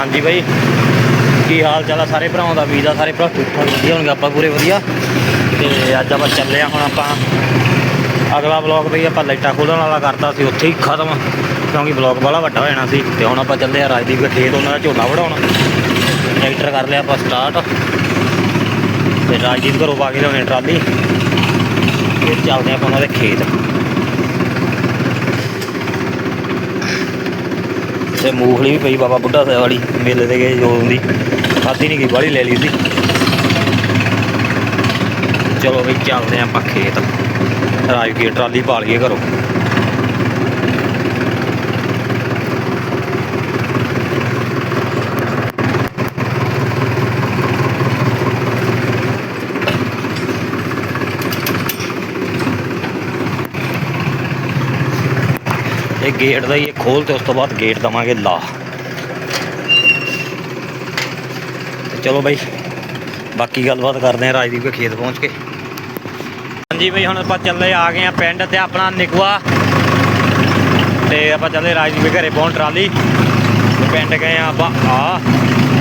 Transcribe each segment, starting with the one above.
ਹਾਂਜੀ ਬਾਈ। ਕੀ ਹਾਲ ਚਾਲ ਆ ਸਾਰੇ ਭਰਾਵਾਂ ਦਾ? ਵੀਜ਼ਾ ਸਾਰੇ ਭਰਾ ਠੀਕ ਠਾਕ, ਵਧੀਆ ਹੋਣਗੇ, ਆਪਾਂ ਪੂਰੇ ਵਧੀਆ। ਤੇ ਅੱਜ ਆਪਾਂ ਚੱਲੇ ਆ ਹੁਣ ਆਪਾਂ। ਅਗਲਾ ਬਲੌਗ ਬਈ ਆਪਾਂ ਲਾਈਟਾਂ ਖੋਲਣ ਵਾਲਾ ਕਰਤਾ ਸੀ, ਉੱਥੇ ਹੀ ਖਤਮ। ਕਿਉਂਕਿ ਬਲੌਗ ਵਾਲਾ ਵੱਡਾ ਹੋ ਜਾਣਾ ਸੀ। ਤੇ ਹੁਣ ਆਪਾਂ ਚੱਲੇ ਆ ਰਾਜਦੀਪ ਦੇ ਖੇਤ, ਉਹਨਾਂ ਦਾ ਝੋਨਾ ਵਢਾਉਣ। ਟਰੈਕਟਰ ਕਰ ਲਿਆ ਆਪਾਂ ਸਟਾਰਟ ਤੇ ਰਾਜਦੀਪ ਘਰੋਂ ਪਾ ਕੇ ਲਿਆਉਣੀ ਟਰਾਲੀ। ਤੇ ਚੱਲਦੇ ਆਪਾਂ ਉਹਨਾਂ ਦੇ ਖੇਤ। ਤੇ ਮੂੰਗਫਲੀ ਵੀ ਪਈ ਬਾਬਾ ਬੁੱਢਾ ਸਾਹਿਬ ਵਾਲੀ, ਮੇਲੇ ਤੇ ਗਏ ਜੋ ਹੁੰਦੀ ਖਾਦੀ ਨਹੀਂ ਗਈ, ਬਾਹਲੀ ਲੈ ਲਈ ਸੀ। ਚਲੋ ਵੀ ਚੱਲਦੇ ਆਂ ਆਪਾਂ ਖੇਤ। ਰਾਜਗੀਰ ਟਰਾਲੀ ਪਾ ਲਈਏ ਘਰੋਂ। ਗੇਟ ਦਾ ਹੀ ਇਹ ਖੋਲ ਤੇ ਉਸ ਤੋਂ ਬਾਅਦ ਗੇਟ ਦਵਾਂਗੇ ਲਾ ਤੇ ਚਲੋ ਬਾਈ ਬਾਕੀ ਗੱਲਬਾਤ ਕਰਦੇ ਆ ਰਾਜਦੀਪ ਦੇ ਖੇਤ ਪਹੁੰਚ ਕੇ ਹਾਂਜੀ ਬਈ ਹੁਣ ਆਪਾਂ ਚੱਲੇ ਆ ਗਏ ਆ ਪਿੰਡ ਤੇ ਆਪਣਾ ਨਿਕਵਾ ਤੇ ਆਪਾਂ ਚੱਲੇ ਰਾਜਦੀਪ ਦੇ ਘਰੇ ਪਹੁੰਚ ਟਰਾਲੀ ਤੇ ਪਿੰਡ ਗਏ ਆ ਆਪਾਂ ਆ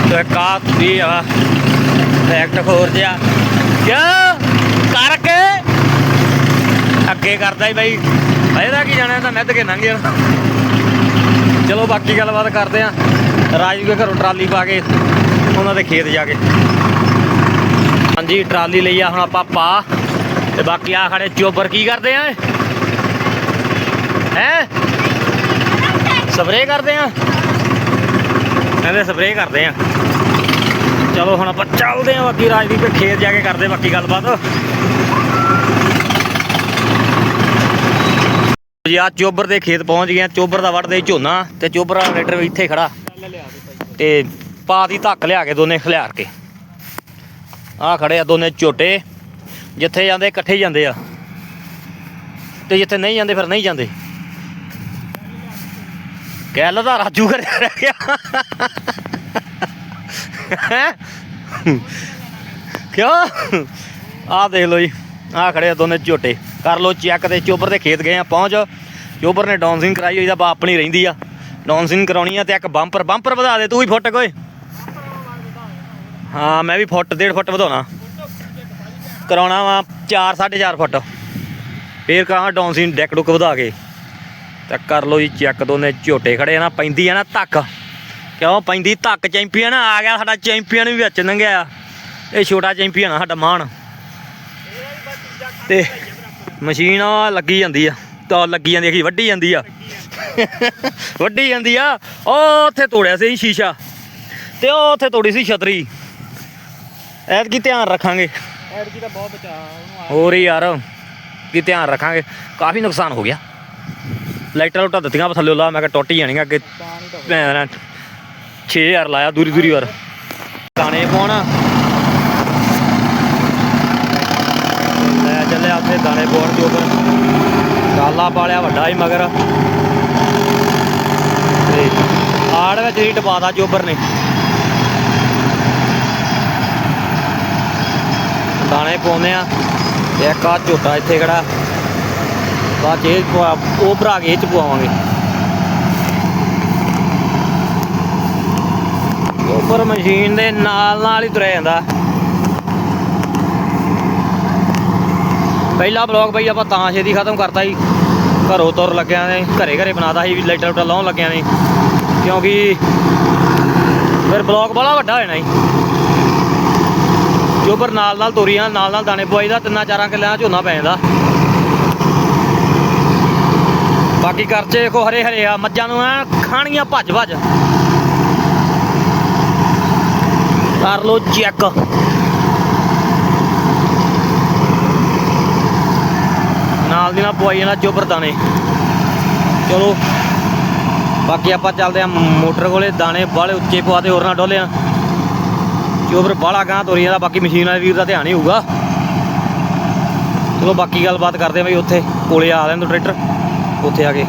ਤੇ ਕਾ ਵੀ ਆ ਟਰੈਕਟ ਖੋਰ ਜਿਆ ਕਿਆ ਕਰਕੇ ਅੱਗੇ ਕਰਦਾ ਹੀ ਬਾਈ। ਇਹਦਾ ਕੀ ਜਾਣਾ, ਇਹ ਤਾਂ ਨਿੱਧ ਕੇ ਲੰਘ ਜਾਣਾ। ਚਲੋ, ਬਾਕੀ ਗੱਲਬਾਤ ਕਰਦੇ ਆ। ਰਾਜੂ ਦੇ ਘਰੋਂ ਟਰਾਲੀ ਪਾ ਕੇ, ਉਹਨਾਂ ਦੇ ਖੇਤ ਜਾ ਕੇ। ਹਾਂਜੀ, ਟਰਾਲੀ ਲਈ ਆ ਹੁਣ ਆਪਾਂ ਪਾ। ਤੇ ਬਾਕੀ ਆ ਖੜੇ ਚੋਬਰ, ਕੀ ਕਰਦੇ ਆ ਹੈ? ਸਪਰੇ ਕਰਦੇ ਆ? ਕਹਿੰਦੇ ਸਪਰੇਅ ਕਰਦੇ ਆ। ਚਲੋ, ਹੁਣ ਆਪਾਂ ਚੱਲਦੇ ਆ ਬਾਕੀ, ਰਾਜਦੀਪ ਖੇਤ ਜਾ ਕੇ ਕਰਦੇ ਬਾਕੀ ਗੱਲਬਾਤ। ਜੀ ਆ ਚੋਬਰ ਦੇ ਖੇਤ ਪਹੁੰਚ ਗਏ ਆ, ਚੋਬਰ ਦਾ ਵੱਢਦੇ ਝੋਨਾ ਤੇ ਚੋਬਰ ਵਾਲਾ ਟਰੈਕਟਰ ਵੀ ਇੱਥੇ ਖੜਾ। ਤੇ ਪਾ ਧੱਕ ਲਿਆ ਕੇ ਦੋਨੇ ਖਲਿਆਰ ਕੇ। ਆ ਖੜੇ ਆ ਦੋਨੇ ਝੋਟੇ, ਜਿੱਥੇ ਜਾਂਦੇ ਇਕੱਠੇ ਜਾਂਦੇ ਆ। ਤੇ ਜਿੱਥੇ ਨਹੀਂ ਜਾਂਦੇ ਫਿਰ ਨਹੀਂ ਜਾਂਦੇ। ਕਹਿ ਦਾ ਰਾਜੂ ਕਰਿਆ ਰਹਿ ਗਿਆ। ਹੈਂ? ਕਿਉਂ? ਆ ਦੇਖ ਲਓ ਜੀ ਆ ਖੜੇ ਆ ਦੋਨੇ ਝੋਟੇ। ਕਰ ਲੋ ਚੈੱਕ ਤੇ ਚੋਬਰ ਦੇ ਖੇਤ ਗਏ ਆ, ਪਹੁੰਚ। ਚੋਬਰ ਨੇ ਡਾਊਨਸਿੰਗ ਕਰਾਈ ਹੋਈ ਦਾ ਬਾ ਆਪਣੀ ਰਹਿੰਦੀ ਆ। ਡਾਊਨਸਿੰਗ ਕਰਾਉਣੀ ਆ ਤੇ ਇੱਕ ਬੰਪਰ ਬੰਪਰ ਵਧਾ ਦੇ, ਤੂੰ ਵੀ ਫੁੱਟ ਕੋਈ। ਹਾਂ, ਮੈਂ ਵੀ ਫੁੱਟ, ਡੇਢ ਫੁੱਟ ਵਧਾਉਣਾ। ਕਰਾਉਣਾ ਵਾ 4 4.5 ਫੁੱਟ। ਫੇਰ ਕਹਾਂ ਡਾਊਨਸਿੰਗ ਡੈਕ ਡੁੱਕ ਵਧਾ ਕੇ। ਤਾਂ ਕਰ ਲੋ ਜੀ ਚੈੱਕ, ਦੋਨੇ ਝੋਟੇ ਖੜੇ ਨਾ, ਪੈਂਦੀ ਆ ਨਾ ਧੱਕ ਕਿਉਂ? ਪੈਂਦੀ ਧੱਕ ਚੈਂਪੀਅਨ ਆ ਗਿਆ ਸਾਡਾ ਚੈਂਪੀਅਨ ਵੀ ਵਿੱਚ ਲੰਘਿਆ ਇਹ ਛੋਟਾ ਚੈਂਪੀਅਨ ਆ ਸਾਡਾ ਮਾਨ ਤੇ ਮਸ਼ੀਨ ਆ ਲੱਗੀ ਜਾਂਦੀ ਆ। ਤਾਂ ਲੱਗੀ ਜਾਂਦੀ ਆ ਕਿ ਵੱਢੀ ਜਾਂਦੀ ਆ। ਵੱਢੀ ਜਾਂਦੀ ਆ। ਉਹ ਉੱਥੇ ਤੋੜਿਆ ਸੀ ਸ਼ੀਸ਼ਾ। ਤੇ ਉਹ ਉੱਥੇ ਤੋੜੀ ਸੀ ਛਤਰੀ। ਐਤਕੀ ਧਿਆਨ ਰੱਖਾਂਗੇ। ਐਡਕੀ ਤਾਂ ਬਹੁਤ ਬਚਾ ਉਹਨੂੰ ਹੋਰ ਹੀ ਯਾਰ ਕੀ ਧਿਆਨ ਰੱਖਾਂਗੇ। ਕਾਫੀ ਨੁਕਸਾਨ ਹੋ ਗਿਆ। ਲਾਈਟਾਂ ਲੁੱਟਾਂ ਦਿੱਤੀਆਂ ਥੱਲੇ ਲਾ ਮੈਂ ਕਿਹਾ ਟੁੱਟ ਹੀ ਜਾਣੀਆਂ ਅੱਗੇ। ਪਾਣੀ ਤਾਂ ਭੈਣ 6000 ਲਾਇਆ ਦੂਰੀ ਦੂਰੀ ਵਾਰ। ਗਾਣੇ ਪਾਉਣ। ਲੈ ਚੱਲੇ ਉੱਥੇ ਦਾਣੇ ਪਾਉਣ ਜੋਗਰ ਪਾਲਿਆ ਵੱਡਾ ਹੀ ਮਗਰ। ਤੇ ਆੜ ਵਿੱਚ ਹੀ ਟਪਾਦਾ ਚੋਬਰ ਨੇ। ਦਾਣੇ ਪਾਉਂਦੇ ਆ। ਇੱਕ ਆ ਝੋਟਾ ਇੱਥੇ ਖੜਾ। ਬਾਅਦ ਇਹ ਉਹ ਭਰਾ ਕੇ ਇਹ ਚ ਪਵਾਵਾਂਗੇ। ਉੱਪਰ ਮਸ਼ੀਨ ਦੇ ਨਾਲ ਨਾਲ ਹੀ ਤੁਰਿਆ ਜਾਂਦਾ। ਪਹਿਲਾ ਬਲੌਗ ਬਈ ਆਪਾਂ ਤਾਂ ਛੇਤੀ ਖਤਮ ਕਰਤਾ ਜੀ। ਘਰੋਂ ਤੁਰ ਲੱਗਿਆ ਨੇ, ਘਰੇ ਘਰੇ ਬਣਾਤਾ ਸੀ ਵੀ ਲਾਈਟਾਂ ਲਾਉਣ ਲੱਗਿਆ ਨੇ। ਕਿਉਂਕਿ ਫਿਰ ਬਲੌਗ ਬੜਾ ਵੱਡਾ ਹੋਣਾ ਜੀ। ਜੋ ਪਰ ਨਾਲ ਨਾਲ ਤੋਰੀਆਂ ਨਾਲ ਨਾਲ ਦਾਣੇ ਪਵਾਈ ਦਾ, ਤਿੰਨਾਂ ਚਾਰਾਂ ਕਿੱਲਿਆਂ ਦਾ ਝੋਨਾ ਪੈ ਜਾਂਦਾ। ਬਾਕੀ ਕਰਚੇ ਦੇਖੋ ਹਰੇ ਹਰੇ ਆ, ਮੱਝਾਂ ਨੂੰ ਐ ਖਾਣੀਆਂ ਭੱਜ ਭੱਜ। ਕਰ ਲੋ ਚੈੱਕ ਨਾਲ ਦੀ ਨਾਲ ਪਵਾਈ ਜਾਣਾ ਚੋਬਰ ਦਾਣੇ। ਚਲੋ, ਬਾਕੀ ਆਪਾਂ ਚੱਲਦੇ ਆ ਮੋਟਰ ਕੋਲੇ, ਦਾਣੇ ਬਾਲੇ ਉੱਚੇ ਪਵਾਤੇ ਹੋਰ ਨਾ ਡੋਲਿਆ ਚੋਬਰ ਬਾਲਾ ਗਾਂ ਤੋਰੀ ਜਾਂਦਾ, ਬਾਕੀ ਮਸ਼ੀਨ ਵਾਲੇ ਵੀਰ ਦਾ ਧਿਆਨ ਹੀ ਹੋਊਗਾ। ਚਲੋ, ਬਾਕੀ ਗੱਲਬਾਤ ਕਰਦੇ ਆ ਬਈ ਉੱਥੇ, ਕੋਲੇ ਆ ਲੈਣ ਤੋਂ ਟਰੈਕਟਰ, ਉੱਥੇ ਆ ਕੇ।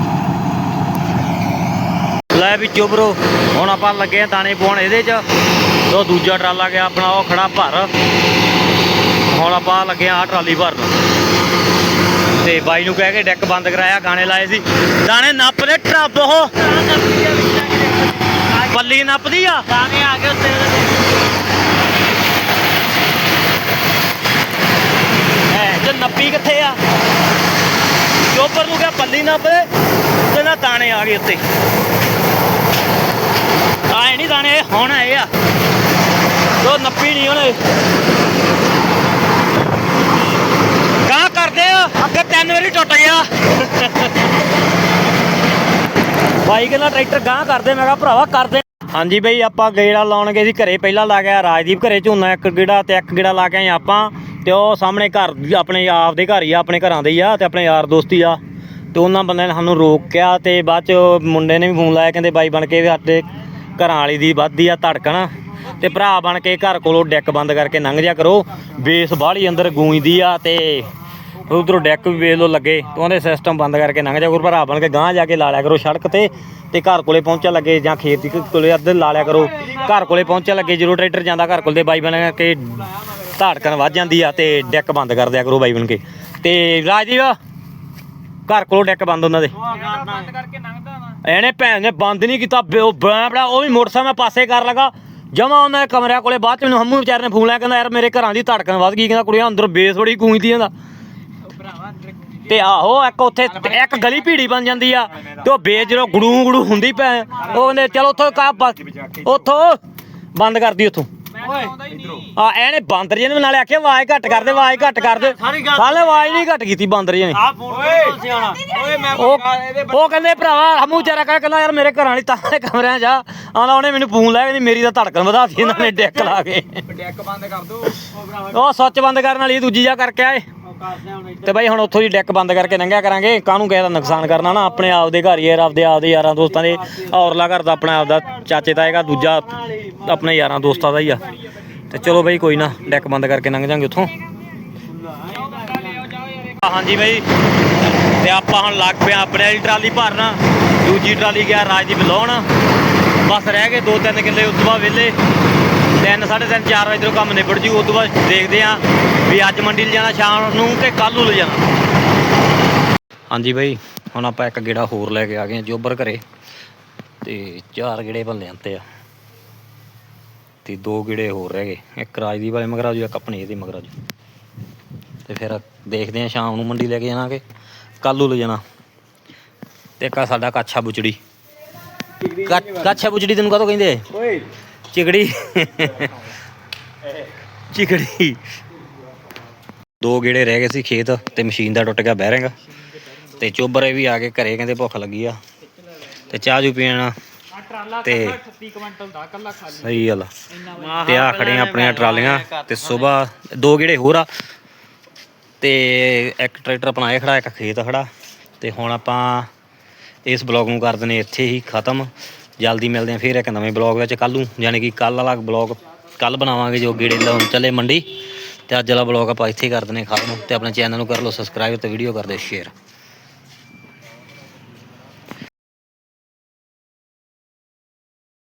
ਲੈ ਵੀ ਚੋਬਰੋ ਹੁਣ ਆਪਾਂ ਲੱਗੇ ਆ ਦਾਣੇ ਪਾਉਣ ਇਹਦੇ 'ਚ। ਉਹ ਦੂਜਾ ਟਰਾਲਾ ਗਿਆ ਆਪਣਾ, ਉਹ ਖੜਾ ਭਰ। ਹੁਣ ਆਪਾਂ ਲੱਗੇ ਆ ਆਹ ਟਰਾਲੀ ਭਰਨ। ਤੇ ਬਾਈ ਨੂੰ ਕਹਿ ਕੇ ਡੈਕ ਬੰਦ ਕਰਾਇਆ ਗਾਣੇ ਲਾਏ ਸੀ। ਦਾਣੇ ਨੱਪ ਦੇ ਟਰੱਪ ਉਹ। ਪੱਲੀ ਨੱਪਦੀ ਆ? ਦਾਣੇ ਆ ਗਏ ਉੱਤੇ ਐ ਤੇ ਨੱਪੀ ਕਿੱਥੇ ਆ? ਚੋਪਰ ਨੂੰ ਕਿਹਾ ਪੱਲੀ ਨੱਪਦੇ ਤੇ ਨਾ ਦਾਣੇ ਆ ਗਏ ਉੱਤੇ। ਆਏ ਨਹੀਂ ਦਾਣੇ ਹੁਣ ਆਏ ਆ। ਤੋ ਨੱਪੀ ਨਹੀਂ ਉਹਨੇ ਗਾਂ ਕਰਦੇ ਆ ਅੱਗੇ ਤਿੰਨ ਵਾਰੀ ਟੁੱਟ ਗਿਆ। ਬਾਈ ਕਹਿੰਦਾ ਟਰੈਕਟਰ ਗਾਂ ਕਰਦੇ, ਮੈਂ ਕਿਹਾ ਭਰਾਵਾ ਕਰਦੇ। ਹਾਂਜੀ ਬਈ, ਆਪਾਂ ਗੇੜਾ ਲਾਉਣ ਗਏ ਸੀ ਘਰੇ ਪਹਿਲਾਂ ਲਾ ਗਿਆ ਰਾਜਦੀਪ ਘਰੇ ਝੋਨਾ, ਇੱਕ ਗੇੜਾ ਤੇ ਇੱਕ ਗੇੜਾ ਲਾ ਕੇ ਆਏ ਆਪਾਂ। ਤੇ ਉਹ ਸਾਹਮਣੇ ਘਰ ਆਪਣੇ ਆਪ ਦੇ ਘਰ ਹੀ ਆ, ਆਪਣੇ ਘਰਾਂ ਦੇ ਹੀ ਆ, ਤੇ ਆਪਣੇ ਯਾਰ ਦੋਸਤੀ ਆ। ਤੇ ਉਹਨਾਂ ਬੰਦਿਆਂ ਨੇ ਸਾਨੂੰ ਰੋਕਿਆ, ਤੇ ਬਾਅਦ ਚ ਮੁੰਡੇ ਨੇ ਵੀ ਫੋਨ ਲਾਇਆ, ਕਹਿੰਦੇ ਬਾਈ ਬਣ ਕੇ ਵੀ ਸਾਡੇ ਘਰਾਂ ਵਾਲੀ ਦੀ ਵੱਧਦੀ ਆ ਧੜਕਣ। ਤੇ ਭਰਾ ਬਣ ਕੇ ਘਰ ਕੋਲੋਂ ਡੈਕ ਬੰਦ ਕਰਕੇ ਲੰਘ ਜਾ ਕਰੋ। ਬੇਸ ਬਾਹਲੀ ਅੰਦਰ ਗੂੰਜਦੀ ਆ, ਤੇ ਉਧਰੋਂ ਡੈਕ ਵੀ ਵੇਖ ਲੋ ਲੱਗੇ ਤੇ ਉਹਦੇ ਸਿਸਟਮ ਬੰਦ ਕਰਕੇ ਲੰਘ ਜਾ ਕਰੋ ਭਰਾ ਬਣ ਕੇ ਗਾਂਹ ਜਾ ਕੇ ਲਾ ਲਿਆ ਕਰੋ ਸੜਕ ਤੇ ਤੇ ਘਰ ਕੋਲੇ ਪਹੁੰਚਣ ਲੱਗੇ ਜਾਂ ਖੇਤ ਦੀ ਕੋਲੇ ਅੱਧ ਲਾ ਲਿਆ ਕਰੋ। ਘਰ ਕੋਲੇ ਪਹੁੰਚਣ ਲੱਗੇ ਜਦੋਂ ਟਰੈਕਟਰ ਜਾਂਦਾ ਘਰ ਕੋਲ ਦੇ ਬਾਈ ਬਣ ਕੇ ਧਾੜਕਣ ਵੱਜ ਜਾਂਦੀ ਆ ਤੇ ਡੈਕ ਬੰਦ ਕਰ ਦਿਆ ਕਰੋ ਬਾਈ ਬਣ ਕੇ। ਤੇ ਰਾਜਦੀਪ ਘਰ ਕੋਲੋਂ ਡੈਕ ਬੰਦ ਉਹਨਾਂ ਦੇ। ਬੰਦ ਕਰਕੇ ਲੰਘਦਾ ਵਾ। ਇਹਨੇ ਭੈਣ ਨੇ ਬੰਦ ਨਹੀਂ ਕੀਤਾ ਉਹ ਬੜਾ ਉਹ ਵੀ ਮੋਟਰਸਾਈਕਲ ਮੈਂ ਪਾਸੇ ਕਰ ਲਗਾ। ਜਮਾ ਉਹਨਾਂ ਦੇ ਕਮਰਿਆਂ ਕੋਲੇ ਬਾਅਦ ਚ ਮੈਨੂੰ ਹੰਮੂ ਵਿਚਾਰੇ ਨੇ ਫੋਨ ਲਾਇਆ ਕਹਿੰਦਾ ਯਾਰ ਮੇਰੇ ਘਰਾਂ ਦੀ ਧੜਕਣ ਵੱਧ ਗਈ ਕਹਿੰਦਾ ਕੁੜੀਆਂ ਅੰਦਰ ਬੇਸ ਬੜੀ ਗੂੰਜਦੀ ਜਾਂਦਾ ਤੇ ਆਹੋ ਇੱਕ ਉੱਥੇ ਇੱਕ ਗਲੀ ਭੀੜੀ ਬਣ ਜਾਂਦੀ ਆ ਤੇ ਉਹ ਬੇਸ ਜਦੋਂ ਗੜੂ ਗੜੂ ਹੁੰਦੀ ਪੈ ਉਹ ਕਹਿੰਦੇ ਚਲੋ ਉੱਥੋਂ ਕਾ ਉੱਥੋਂ ਬੰਦ ਕਰਦੀ ਉੱਥੋਂ। ਆ ਇਹਨੇ ਬਾਂਦਰ ਜੀ ਨੇ ਨਾਲੇ ਆਖਿਆ ਆਵਾਜ਼ ਘੱਟ ਕਰ ਦੇ ਆਵਾਜ਼ ਘੱਟ ਕਰ ਦੇ। ਸਾਲੇ ਆਵਾਜ਼ ਨਹੀਂ ਘੱਟ ਕੀਤੀ ਬਾਂਦਰ ਜੀ ਨੇ। ਉਹ ਕਹਿੰਦੇ ਭਰਾਵਾ ਹਮੂ ਚਾਰਾ ਕਹਿ ਕਹਿੰਦਾ ਯਾਰ ਮੇਰੇ ਘਰਾਂ ਵਾਲੀ ਤਾਂ ਕਮਰਿਆਂ 'ਚ ਆ। ਆਂਦਾ ਉਹਨੇ ਮੈਨੂੰ ਫੋਨ ਲਾਇਆ ਕਹਿੰਦੀ ਮੇਰੀ ਤਾਂ ਧੜਕਣ ਵਧਾਤੀ ਇਹਨਾਂ ਨੇ ਡੈਕ ਲਾ ਕੇ। ਡੈਕ ਬੰਦ ਕਰ ਦੋ। ਉਹ ਭਰਾਵਾ ਉਹ ਸੁੱਚ ਬੰਦ ਕਰਨ ਵਾਲੀ ਦੂਜੀ ਜਾ ਕਰਕੇ ਆਏ। ਤੇ ਬਾਈ ਹੁਣ ਉੱਥੋਂ ਦੀ ਡੈਕ ਬੰਦ ਕਰਕੇ ਲੰਘਿਆ ਕਰਾਂਗੇ। ਕਾਹਨੂੰ ਕਿਸੇ ਦਾ ਨੁਕਸਾਨ ਕਰਨਾ ਨਾ, ਆਪਣੇ ਆਪ ਦੇ ਘਰ ਹੀ ਯਾਰ, ਆਪਦੇ ਆਪਦੇ ਯਾਰਾਂ ਦੋਸਤਾਂ ਦੇ। ਔਰਲਾ ਘਰ ਦਾ ਆਪਣਾ ਆਪਦਾ ਚਾਚੇ ਤਾਏਗਾ ਦੂਜਾ ਆਪਣੇ ਯਾਰਾਂ ਦੋਸਤਾਂ ਦਾ ਹੀ ਆ। ਤੇ ਚਲੋ ਬਾਈ ਕੋਈ ਨਾ, ਡੈਕ ਬੰਦ ਕਰਕੇ ਲੰਘ ਜਾਾਂਗੇ ਉੱਥੋਂ। ਹਾਂਜੀ ਬਾਈ। ਤੇ ਆਪਾਂ ਹੁਣ ਲੱਗ ਪਿਆ ਆਪਣੇ ਵਾਲੀ ਟਰਾਲੀ ਭਰਨਾ। ਦੂਜੀ ਟਰਾਲੀ ਗਿਆ ਰਾਜਦੀਪ ਲਾਉਣ। ਬਸ ਰਹਿ ਗਏ ਦੋ ਤਿੰਨ ਕਿੱਲੇ, ਉਸ ਤੋਂ ਬਾਅਦ ਵਿਹਲੇ। ਤਿੰਨ ਸਾਢੇ ਤਿੰਨ ਚਾਰ ਵਜੇ ਤੋਂ ਕੰਮ ਨਿਬੜ ਜੂ ਉਸ ਤੋਂ ਬਾਅਦ ਦੇਖਦੇ ਆਂ ਵੀ ਅੱਜ ਮੰਡੀ ਲੈ ਜਾਣਾ ਸ਼ਾਮ ਨੂੰ ਕਿ ਕੱਲ ਨੂੰ ਲੈ ਜਾਣਾ। ਹਾਂਜੀ ਬਾਈ ਹੁਣ ਆਪਾਂ ਇੱਕ ਗੇੜਾ ਹੋਰ ਲੈ ਕੇ ਆ ਗਏ ਜੋਬਰ ਘਰੇ। ਤੇ ਚਾਰ ਗੇੜੇ ਭੰਲੇ ਅੰਤੇ ਆ। ਤੇ ਦੋ ਗੇੜੇ ਹੋਰ ਰਹਿ ਗਏ ਇੱਕ ਰਾਜਦੀਪ ਵਾਲੇ ਮਗਰਾਜੂ ਇੱਕ ਆਪਣੇ ਇਹਦੇ ਮਗਰਾਜੂ। ਤੇ ਫਿਰ ਦੇਖਦੇ ਆ ਸ਼ਾਮ ਨੂੰ ਮੰਡੀ ਲੈ ਕੇ ਜਾਣਾਗੇ ਕੱਲ ਨੂੰ ਲੈ ਜਾਣਾ। ਤੇ ਇੱਕ ਸਾਡਾ ਕਾਛਾ ਬੁਚੜੀ। ਕਾ- ਕਾਛਾ ਬੁਚੜੀ ਤੈਨੂੰ ਕਾਹਤੋਂ ਕਹਿੰਦੇ? ਓਏ। ਚਿਕੜੀ ਚਿਕੜੀ ਦੋ ਗੇੜੇ ਰਹਿ ਗਏ ਸੀ ਖੇਤ ਤੇ ਮਸ਼ੀਨ ਦਾ ਟੁੱਟ ਗਿਆ ਬੈਰਿੰਗ ਤੇ ਚੋਬਰੇ ਵੀ ਆ ਕੇ ਘਰੇ ਕਹਿੰਦੇ ਭੁੱਖ ਲੱਗੀ ਆ। ਤੇ ਚਾਹ ਜੂ ਪੀਣਾ। ਤੇ 38 ਕੁਇੰਟਲ ਦਾ ਕੱਲਾ ਖਾਲੀ ਸਹੀ ਗੱਲ ਆ। ਤੇ ਆ ਖੜੀਆਂ ਆਪਣੀਆਂ ਟਰਾਲੀਆਂ ਤੇ ਸਵੇਰ ਦੋ ਗੇੜੇ ਹੋਰ ਆ। ਤੇ ਇੱਕ ਟਰੈਕਟਰ ਆਪਣਾ ਖੜਾ, ਇੱਕ ਖੇਤ ਖੜਾ। ਤੇ ਹੁਣ ਆਪਾਂ ਇਸ ਬਲੌਗ ਨੂੰ ਕਰ ਦਿੰਦੇ ਇੱਥੇ ਹੀ ਖਤਮ। ਜਲਦੀ ਮਿਲਦੇ ਆ ਫਿਰ ਇੱਕ ਨਵੇਂ ਬਲੌਗ ਵਿੱਚ ਕੱਲ ਨੂੰ ਯਾਨੀ ਕਿ ਕੱਲ ਵਾਲਾ ਬਲੌਗ ਕੱਲ ਬਣਾਵਾਂਗੇ ਜੋ ਗੇੜੇ ਲਾਉਣ ਚੱਲੇ ਮੰਡੀ। ਤੇ ਅੱਜ ਵਾਲਾ ਬਲੌਗ ਆਪਾਂ ਇੱਥੇ ਹੀ ਕਰ ਦਿੰਦੇ ਖਤਮ। ਤੇ ਆਪਣੇ ਚੈਨਲ ਨੂੰ ਕਰ ਲਓ ਸਬਸਕ੍ਰਾਈਬ ਤੇ ਵੀਡੀਓ ਕਰ ਦਿਓ ਸ਼ੇਅਰ